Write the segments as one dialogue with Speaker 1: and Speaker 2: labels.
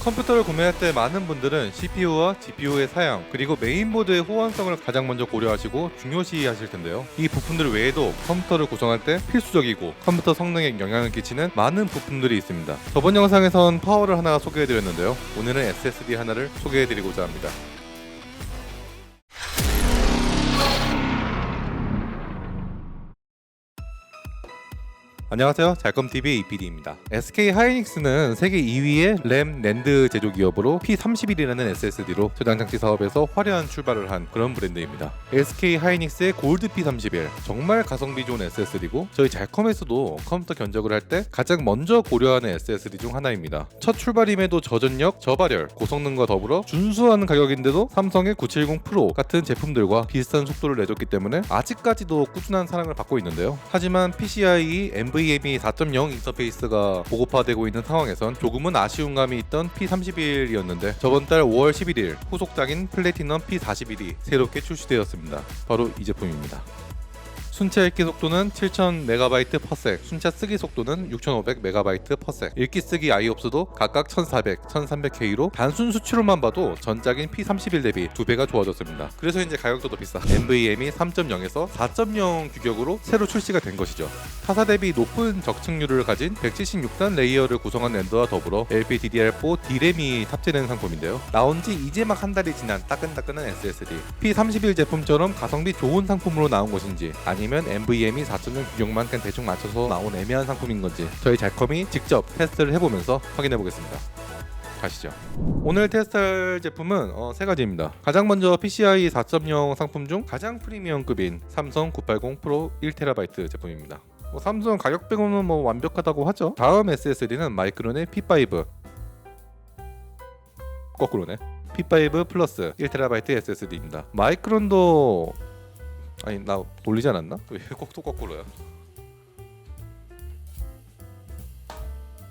Speaker 1: 컴퓨터를 구매할 때 많은 분들은 CPU와 GPU의 사양 그리고 메인보드의 호환성을 가장 먼저 고려하시고 중요시 하실 텐데요. 이 부품들 외에도 컴퓨터를 구성할 때 필수적이고 컴퓨터 성능에 영향을 끼치는 많은 부품들이 있습니다. 저번 영상에선 파워를 하나 소개해드렸는데요. 오늘은 SSD 하나를 소개해드리고자 합니다. 안녕하세요. 잘컴TV의 이PD입니다. SK 하이닉스는 세계 2위의 램 랜드 제조 기업으로 P31이라는 SSD로 저장 장치 사업에서 화려한 출발을 한 그런 브랜드입니다. SK 하이닉스의 골드 P31 정말 가성비 좋은 SSD고 저희 잘컴에서도 컴퓨터 견적을 할 때 가장 먼저 고려하는 SSD 중 하나입니다. 첫 출발임에도 저전력, 저발열, 고성능과 더불어 준수한 가격인데도 삼성의 970 프로 같은 제품들과 비슷한 속도를 내줬기 때문에 아직까지도 꾸준한 사랑을 받고 있는데요. 하지만 PCIe NVMe 4.0 인터페이스가 보급화되고 있는 상황에선 조금은 아쉬운 감이 있던 P31이었는데 저번 달 5월 11일 후속작인 플래티넘 P41이 새롭게 출시되었습니다. 바로 이 제품입니다. 순차 읽기 속도는 7000MB/s, 순차 쓰기 속도는 6500MB/s. 읽기 쓰기 IOPS도 각각 1400, 1300K로 단순 수치로만 봐도 전작인 P31 대비 두 배가 좋아졌습니다. 그래서 이제 가격도 더 비싸. NVMe 3.0에서 4.0 규격으로 새로 출시가 된 것이죠. 타사 대비 높은 적층률을 가진 176단 레이어를 구성한 랜더와 더불어 LPDDR4 D램이 탑재된 상품인데요. 나온 지 이제 막 한 달이 지난 따끈따끈한 SSD. P31 제품처럼 가성비 좋은 상품으로 나온 것인지 아니면 NVMe 4.0 규격만 그냥 대충 맞춰서 나온 애매한 상품인 건지 저희 잘컴이 직접 테스트를 해보면서 확인해 보겠습니다. 가시죠. 오늘 테스트할 제품은 어, 세 가지입니다. 가장 먼저 PCIe 4.0 상품 중 가장 프리미엄급인 삼성 980 프로 1TB 제품입니다. 뭐 삼성 가격 빼고는 뭐 완벽하다고 하죠. 다음 SSD는 마이크론의 P5 거꾸로네. P5 플러스 1TB SSD입니다. 마이크론도 아니 나 돌리지 않았나? 왜꼭또 거꾸로야?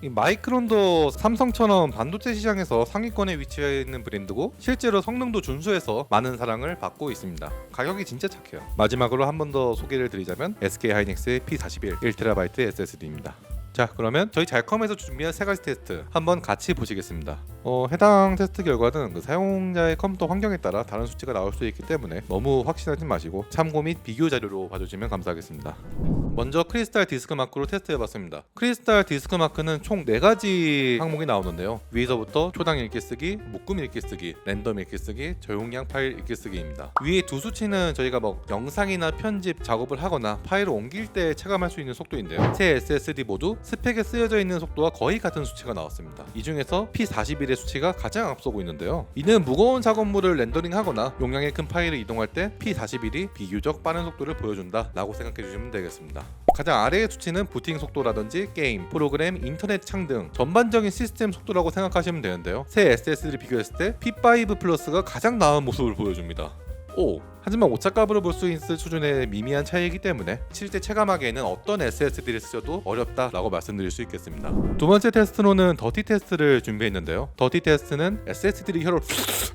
Speaker 1: 이 마이크론도 삼성처럼 반도체 시장에서 상위권에 위치해 있는 브랜드고 실제로 성능도 준수해서 많은 사랑을 받고 있습니다. 가격이 진짜 착해요. 마지막으로 한 번 더 소개를 드리자면 SK 하이닉스의 P41 1TB SSD입니다. 자 그러면 저희 잘컴에서 준비한 세 가지 테스트 한번 같이 보시겠습니다. 어, 해당 테스트 결과는 그 사용자의 컴퓨터 환경에 따라 다른 수치가 나올 수 있기 때문에 너무 확신하지 마시고 참고 및 비교 자료로 봐주시면 감사하겠습니다. 먼저 크리스탈 디스크 마크로 테스트해봤습니다. 크리스탈 디스크 마크는 총 4가지 항목이 나오는데요. 위에서부터 초당 읽기 쓰기, 묶음 읽기 쓰기, 랜덤 읽기 쓰기, 저용량 파일 읽기 쓰기입니다. 위에 두 수치는 저희가 뭐 영상이나 편집 작업을 하거나 파일을 옮길 때 체감할 수 있는 속도인데요. 세 SSD 모두 스펙에 쓰여져 있는 속도와 거의 같은 수치가 나왔습니다. 이 중에서 P41의 수치가 가장 앞서고 있는데요. 이는 무거운 작업물을 렌더링하거나 용량의 큰 파일을 이동할 때 P41이 비교적 빠른 속도를 보여준다 라고 생각해 주시면 되겠습니다. 가장 아래의 수치는 부팅 속도라든지 게임, 프로그램, 인터넷 창 등 전반적인 시스템 속도라고 생각하시면 되는데요. 새 SSD를 비교했을 때 P5 플러스가 가장 나은 모습을 보여줍니다. 오. 하지만 오차값으로 볼 수 있을 수준의 미미한 차이이기 때문에 실제 체감하기에는 어떤 SSD를 쓰셔도 어렵다라고 말씀드릴 수 있겠습니다. 두 번째 테스트로는 더티 테스트를 준비했는데요. 더티 테스트는 SSD를 혀로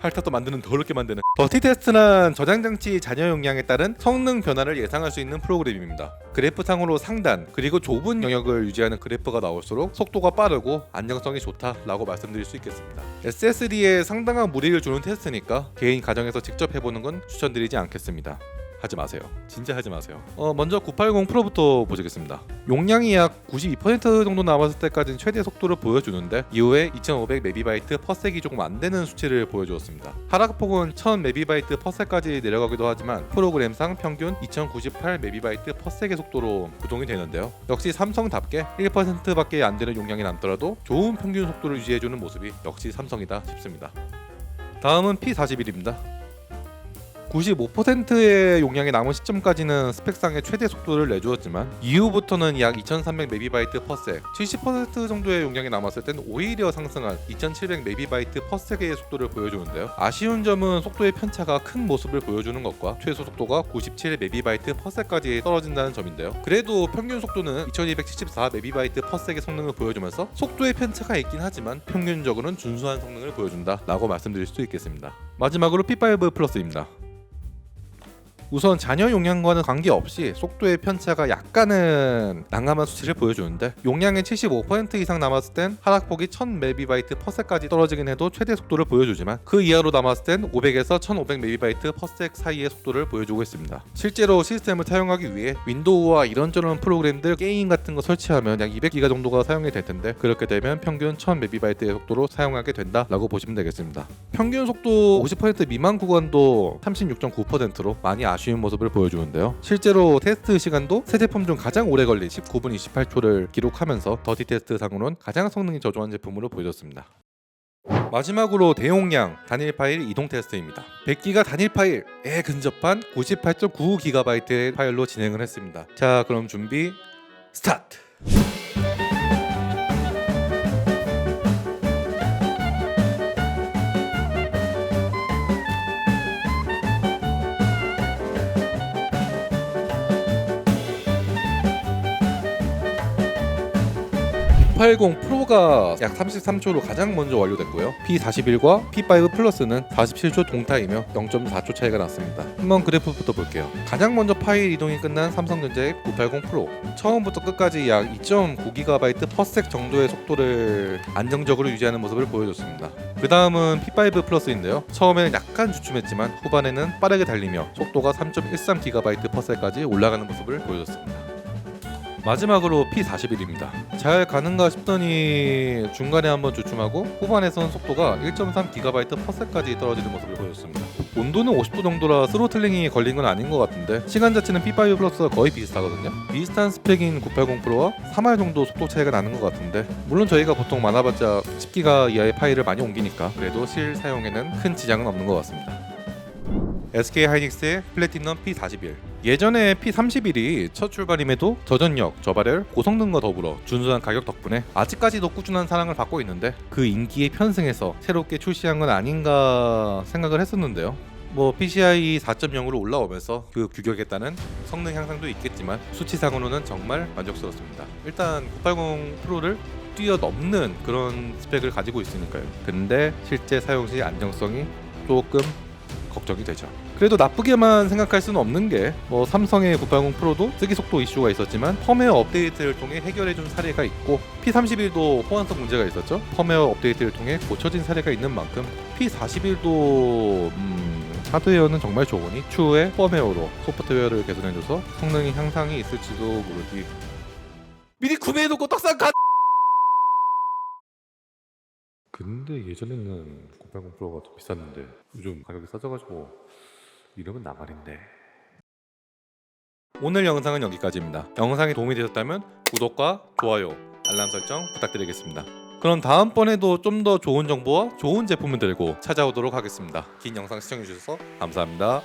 Speaker 1: 핥아서 만드는 더럽게 만드는 더티 테스트는 저장 장치 잔여 용량에 따른 성능 변화를 예상할 수 있는 프로그램입니다. 그래프상으로 상단 그리고 좁은 영역을 유지하는 그래프가 나올수록 속도가 빠르고 안정성이 좋다라고 말씀드릴 수 있겠습니다. SSD에 상당한 무리를 주는 테스트니까 개인 가정에서 직접 해보는 건 추천드리 지 않겠습니다. 하지 마세요. 진짜 하지 마세요. 어, 먼저 980 프로부터 보시겠습니다. 용량이 약 92% 정도 남았을 때까지는 최대 속도를 보여주는데 이후에 2500 메비바이트 퍼섹이 조금 안 되는 수치를 보여주었습니다. 하락폭은 1000 메비바이트 퍼섹까지 내려가기도 하지만 프로그램상 평균 2098 메비바이트 퍼섹의 속도로 구동이 되는데요. 역시 삼성답게 1%밖에 안 되는 용량이 남더라도 좋은 평균 속도를 유지해주는 모습이 역시 삼성이다 싶습니다. 다음은 P41입니다. 95%의 용량이 남은 시점까지는 스펙상의 최대 속도를 내주었지만 이후부터는 약 2300 메비바이트 퍼섹, 70% 정도의 용량이 남았을 땐 오히려 상승한 2700 메비바이트 퍼섹의 속도를 보여주는데요. 아쉬운 점은 속도의 편차가 큰 모습을 보여주는 것과 최소 속도가 97 메비바이트 퍼섹까지 떨어진다는 점인데요. 그래도 평균 속도는 2274 메비바이트 퍼섹의 성능을 보여주면서 속도의 편차가 있긴 하지만 평균적으로는 준수한 성능을 보여준다 라고 말씀드릴 수 있겠습니다. 마지막으로 P5 플러스입니다. 우선 잔여 용량과는 관계없이 속도의 편차가 약간은 난감한 수치를 보여주는데 용량의 75% 이상 남았을 땐 하락폭이 1000MB/ps까지 떨어지긴 해도 최대 속도를 보여주지만 그 이하로 남았을 땐 500에서 1500MB/ps 사이의 속도를 보여주고 있습니다. 실제로 시스템을 사용하기 위해 윈도우와 이런저런 프로그램들 게임 같은 거 설치하면 약 200기가 정도가 사용이 될 텐데 그렇게 되면 평균 1000MB의 속도로 사용하게 된다라고 보시면 되겠습니다. 평균 속도 50% 미만 구간도 36.9%로 많이 아쉬 운 모습을 보여주는데요. 실제로 테스트 시간도 새 제품 중 가장 오래 걸린 19분 28초를 기록하면서 더티 테스트 상으로는 가장 성능이 저조한 제품으로 보여졌습니다. 마지막으로 대용량 단일 파일 이동 테스트입니다. 100기가 단일 파일에 근접한 98.99GB의 파일로 진행을 했습니다. 자, 그럼 준비 스타트. P80 프로가 약 33초로 가장 먼저 완료됐고요. P41과 P5 플러스는 47초 동타이며 0.4초 차이가 났습니다. 한번 그래프부터 볼게요. 가장 먼저 파일 이동이 끝난 삼성전자의 980 프로. 처음부터 끝까지 약 2.9GB 퍼섹 정도의 속도를 안정적으로 유지하는 모습을 보여줬습니다. 그 다음은 P5 플러스인데요. 처음에는 약간 주춤했지만 후반에는 빠르게 달리며 속도가 3.13GB 퍼섹까지 올라가는 모습을 보여줬습니다. 마지막으로 P41입니다. 잘 가는가 싶더니 중간에 한번 주춤하고 후반에선 속도가 1.3GB 퍼섹까지 떨어지는 모습을 보였습니다. 온도는 50도 정도라 스로틀링이 걸린 건 아닌 것 같은데 시간 자체는 P5 플러스와 거의 비슷하거든요. 비슷한 스펙인 980 프로와 3할 정도 속도 차이가 나는 것 같은데 물론 저희가 보통 많아봤자 10기가 이하의 파일을 많이 옮기니까 그래도 실 사용에는 큰 지장은 없는 것 같습니다. SK 하이닉스의 플래티넘 P41 예전에 P31이 첫 출발임에도 저전력, 저발열, 고성능과 더불어 준수한 가격 덕분에 아직까지도 꾸준한 사랑을 받고 있는데 그 인기에 편승해서 새롭게 출시한 건 아닌가 생각을 했었는데요. 뭐 PCI 4.0으로 올라오면서 그 규격에 따른 성능 향상도 있겠지만 수치상으로는 정말 만족스럽습니다. 일단 980 프로를 뛰어넘는 그런 스펙을 가지고 있으니까요. 근데 실제 사용 시 안정성이 조금 걱정이 되죠. 그래도 나쁘게만 생각할 수는 없는 게 뭐 삼성의 980 프로도 쓰기 속도 이슈가 있었지만 펌웨어 업데이트를 통해 해결해 준 사례가 있고 P31도 호환성 문제가 있었죠. 펌웨어 업데이트를 통해 고쳐진 사례가 있는 만큼 P41도 음, 하드웨어는 정말 좋으니 추후에 펌웨어로 소프트웨어를 개선해줘서 성능이 향상이 있을지도 모르기 미리 구매해놓고 떡상 가 근데 예전에는 980 프로가 더 비쌌는데 요즘 가격이 싸져가지고 이러면 나발인데. 오늘 영상은 여기까지입니다. 영상이 도움이 되셨다면 구독과 좋아요 알람 설정 부탁드리겠습니다. 그럼 다음번에도 좀 더 좋은 정보와 좋은 제품을 들고 찾아오도록 하겠습니다. 긴 영상 시청해주셔서 감사합니다